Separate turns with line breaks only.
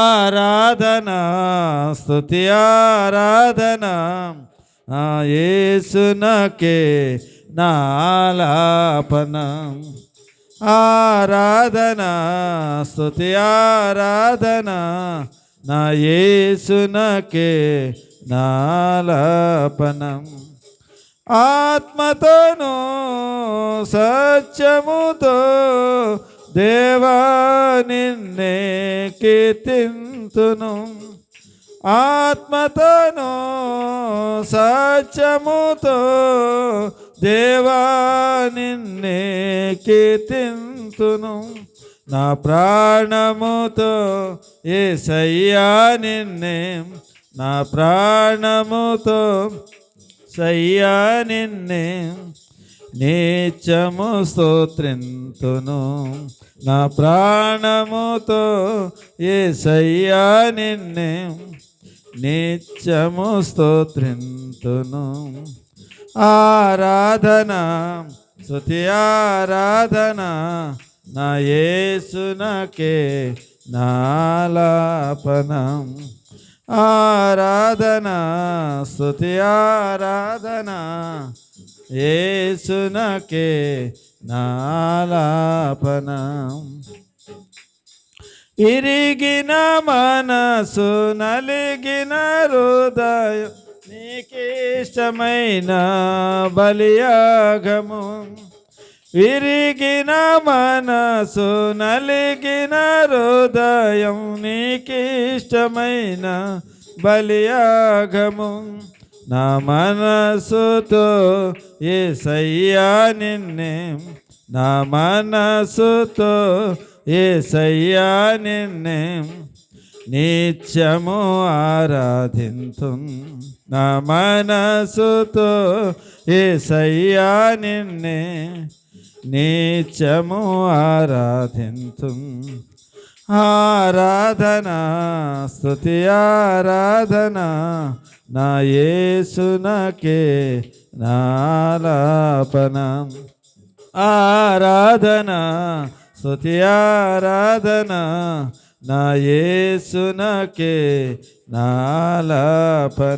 ఆరాధన స్థుతి ఆరాధన ఆ యేసునకే నాలాపన. ఆరాధన స్థుతి ఆరాధన నా యేసునకే నాలాపనం. ఆత్మతోను సత్యముతో దేవా నిన్నే కీర్తింతును. ఆత్మతను సత్యముతో దేవా నిన్నే కీర్తింతును. నా ప్రాణముతో ఏసయ్యా నిన్నే నా ప్రాణముతో సయ్యా నిన్నే నీచము స్తోత్రింతును. నా ప్రాణముతో ఏ సయ్యా నిన్నే నిత్యము స్తోత్రింతును. ఆరాధన శృతి ఆరాధన నా యేసునకే నాలాపనం. ఆరాధన స్థుతి ఆరాధన యేసునకే నాలాపన. ఇరిగిన మనసు నలిగిన హృదయం నీకిష్టమైన బలియాగము. విరిగిన మనసు నలిగిన హృదయం నీకిష్టమైన బలియాగము. నా మనసుతో ఏ సయ్యా నిన్నే. నా మనసుతో ఏ సయ్యా నిన్నే. నిత్యము ఆరాధింతు నా మనసుతో ఏ సయ్యా నిన్నే. నిత్యము ఆరాధింతు. ఆరాధన స్థుతి ఆరాధన నా యేసునకే నాలాపన. ఆరాధన స్థుతి ఆరాధన నా యేసునకే నాలాపన.